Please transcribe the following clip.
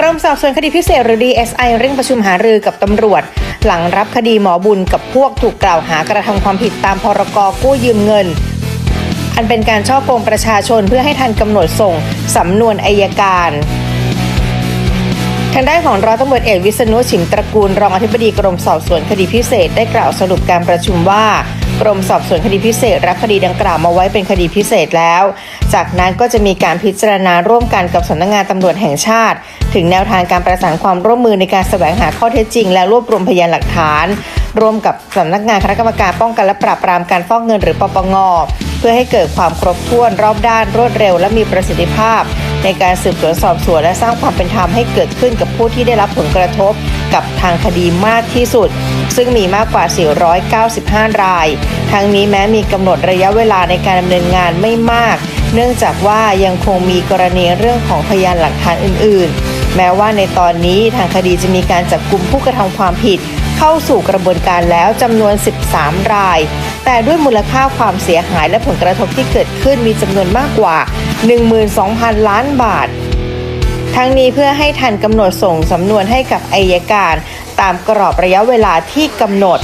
กรมสอบสวนคดีพิเศษหรือ DSI เร่งประชุมหารือกับตำรวจ หลังรับคดีหมอบุญกับพวกถูกกล่าวหากระทำความผิดตามพรกกู้ยืมเงิน อันเป็นการช่อโกงประชาชนเพื่อให้ทันกำหนดส่งสำนวนอายการทางด้านของร้อยตำรวจเอกวิษณุชิมตระกูลรองอธิบดีกรมสอบสวนคดีพิเศษได้กล่าวสรุปการประชุมว่า กรมสอบสวนคดีพิเศษรับคดีดังกล่าวมาไว้เป็นคดีพิเศษแล้ว จากนั้นก็จะมีการพิจารณาร่วมกันกับสำนักงานตำรวจแห่งชาติ ถึงแนวทางการประสานความร่วมมือในการแสวงหาข้อเท็จจริง และรวบรวมพยานหลักฐาน ร่วมกับสำนักงานคณะกรรมการป้องกันและปราบปรามการฟอกเงินหรือปปงเพื่อให้เกิดความครบถ้วนรอบด้านรวดเร็ว และมีประสิทธิภาพ ในการสืบสวนสอบสวนและสร้างความเป็นธรรมให้เกิดขึ้นกับผู้ที่ได้รับผลกระทบ กับทางคดีมากที่สุด ซึ่งมีมากกว่า 495 ราย ทั้งนี้แม้มีกำหนดระยะเวลาในการดำเนินงานไม่มาก เนื่องจากว่ายังคงมีกรณีเรื่องของพยานหลักฐานอื่น ๆ แม้ว่าในตอนนี้ทางคดีจะมีการจับกลุ่มผู้กระทำความผิดเข้าสู่กระบวนการแล้วจำนวน 13 ราย แต่ด้วยมูลค่าความเสียหายและผลกระทบที่เกิดขึ้นมีจำนวนมากกว่า 12,000 ล้านบาท ทั้งนี้เพื่อให้ทันกำหนดส่งสำนวนให้กับอายการ ตามกรอบระยะเวลาที่กำหนด